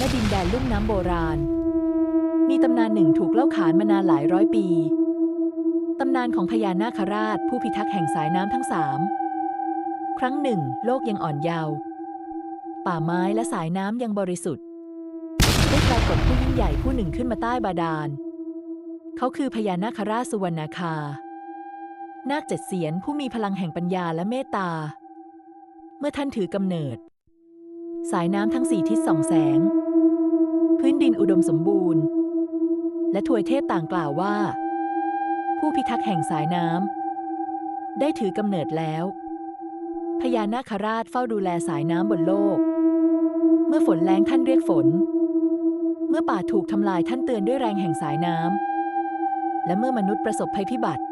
ณดินแดนลุ่มน้ำโบราณ มีตำนานหนึ่งถูกเล่าขานมานานหลายร้อยปี ตำนานของพญานาคราช ผู้พิทักษ์แห่งสายน้ำทั้งสามครั้งหนึ่ง โลกยังอ่อนเยาว์ป่าไม้และสายน้ำยังบริสุทธิ์ได้ปรากฏผู้ยิ่งใหญ่ผู้หนึ่งขึ้นมาใต้บาดาล เขาคือพญานาคราชสุวรรณาคา นาคเจ็ดเสียนผู้มีพลังแห่งปัญญาและเมตตา เมื่อท่านถือกำเนิด สายน้ำทั้งสี่ทิศส่องแสง พื้นดินอุดมสมบูรณ์ และทวยเทพต่างกล่าวว่า ผู้พิทักษ์แห่งสายน้ำได้ถือกำเนิดแล้ว พญานาคราชเฝ้าดูแลสายน้ำบนโลก เมื่อฝนแรงท่านเรียกฝน เมื่อป่าถูกทำลายท่านเตือนด้วยแรงแห่งสายน้ำและเมื่อมนุษย์ประสบภัยพิบัติ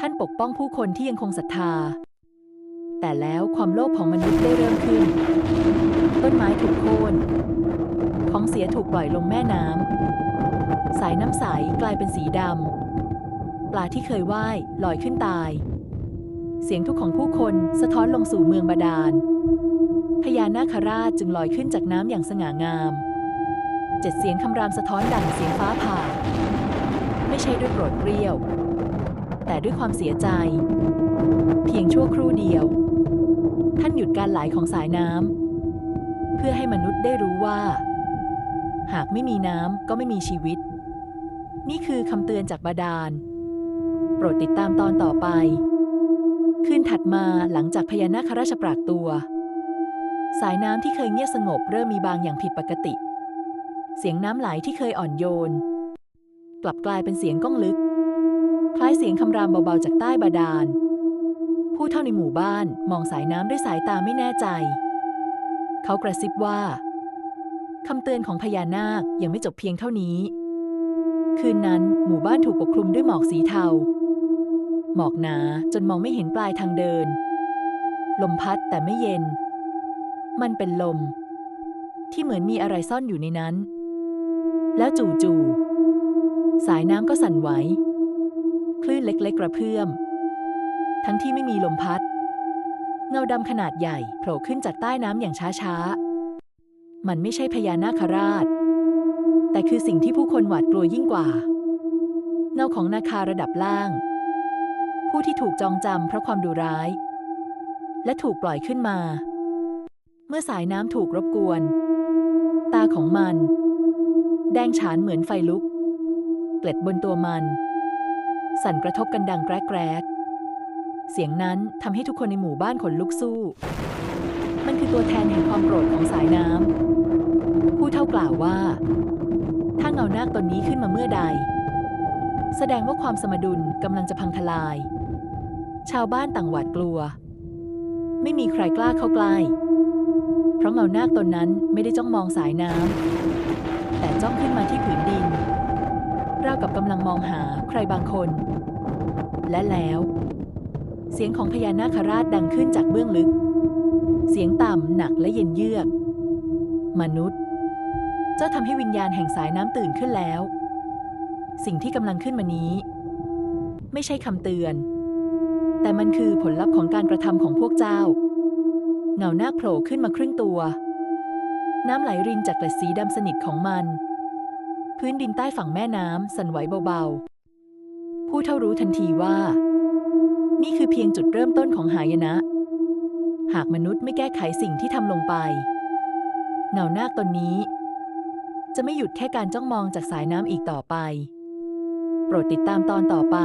ท่านปกป้องผู้คนที่ยังคงศรัทธา แต่แล้วความโลภของมนุษย์ได้เริ่มขึ้น ต้นไม้ถูกโค่น ของเสียถูกปล่อยลงแม่น้ำ สายน้ำใสกลายเป็นสีดำ ปลาที่เคยว่ายลอยขึ้นตาย เสียงทุกข์ของผู้คนสะท้อนลงสู่เมืองบาดาล พญานาคราชจึงลอยขึ้นจากน้ำอย่างสง่างาม เจ็ดเสียงคำรามสะท้อนดังเสียงฟ้าผ่า ไม่ใช่ด้วยโกรธเกรี้ยว แต่ด้วยความเสียใจ เพียงชั่วครู่เดียว ท่านหยุดการไหลของสายน้ำเพื่อให้มนุษย์ได้รู้ว่า หากไม่มีน้ำก็ไม่มีชีวิต นี่คือคำเตือนจากบาดาล โปรดติดตามตอนต่อไป คืนถัดมาหลังจากพญานาคราชปรากตัว สายน้ำที่เคยเงียบสงบเริ่มมีบางอย่างผิดปกติ เสียงน้ำไหลที่เคยอ่อนโยน กลับกลายเป็นเสียงก้องลึก คล้ายเสียงคำรามเบาๆจากใต้บาดาล ผู้เท่าในหมู่บ้านมองสายน้ำด้วยสายตาไม่แน่ใจ เขากระซิบว่า คำเตือนของพญานาคยังไม่จบเพียงเท่านี้ คืนนั้นหมู่บ้านถูกปกคลุมด้วยหมอกสีเทา หมอกหนาจนมองไม่เห็นปลายทางเดิน ลมพัดแต่ไม่เย็น มันเป็นลม ที่เหมือนมีอะไรซ่อนอยู่ในนั้น แล้วจู่ๆสายน้ำก็สั่นไหว คลื่นเล็กๆกระเพื่อม ทั้งที่ไม่มีลมพัด เงาดำขนาดใหญ่โผล่ขึ้นจากใต้น้ำอย่างช้าๆ มันไม่ใช่พญานาคราช แต่คือสิ่งที่ผู้คนหวาดกลัวยิ่งกว่า เงาของนาคาระดับล่าง ผู้ที่ถูกจองจำเพราะความดุร้าย และถูกปล่อยขึ้นมา เมื่อสายน้ำถูกรบกวน ตาของมัน แดงฉานเหมือนไฟลุก เกล็ดบนตัวมัน สั่นกระทบกันดังแกรกๆเสียงนั้นทำให้ทุกคนในหมู่บ้านขนลุกสู้ มันคือตัวแทนแห่งความโกรธของสายน้ำ กล่าวว่า ถ้าเงานาคตนนี้ขึ้นมาเมื่อใด แสดงว่าความสมดุลกำลังจะพังทลาย ชาวบ้านต่างหวาดกลัว ไม่มีใครกล้าเข้าใกล้ เพราะเงานาคตนนั้นไม่ได้จ้องมองสายน้ำแต่จ้องขึ้นมาที่ผืนดินราวกับกำลังมองหาใครบางคน และแล้ว เสียงของพญานาคราชดังขึ้นจากเบื้องลึก เสียงต่ำหนักและเย็นเยือก มนุษย์ จ้าทำให้วิญญาณแห่งสายน้ำตื่นขึ้นแล้ว สิ่งที่กำลังขึ้นมานี้ ไม่ใช่คำเตือน แต่มันคือผลลัพธ์ของการกระทำของพวกเจ้า เงาหน้าโผล่ขึ้นมาครึ่งตัว น้ำไหลรินจากกล็ดสีดำสนิทของมัน พื้นดินใต้ฝั่งแม่น้ำสั่นไหวเบาๆ ผู้เท่ารู้ทันทีว่า นี่คือเพียงจุดเริ่มต้นของหายนะ หากมนุษย์ไม่แก้ไขสิ่งที่ทำลงไป เงาหน้าตนนี้ จะไม่หยุดแค่การจ้องมองจากสายน้ำอีกต่อไป โปรดติดตามตอนต่อไป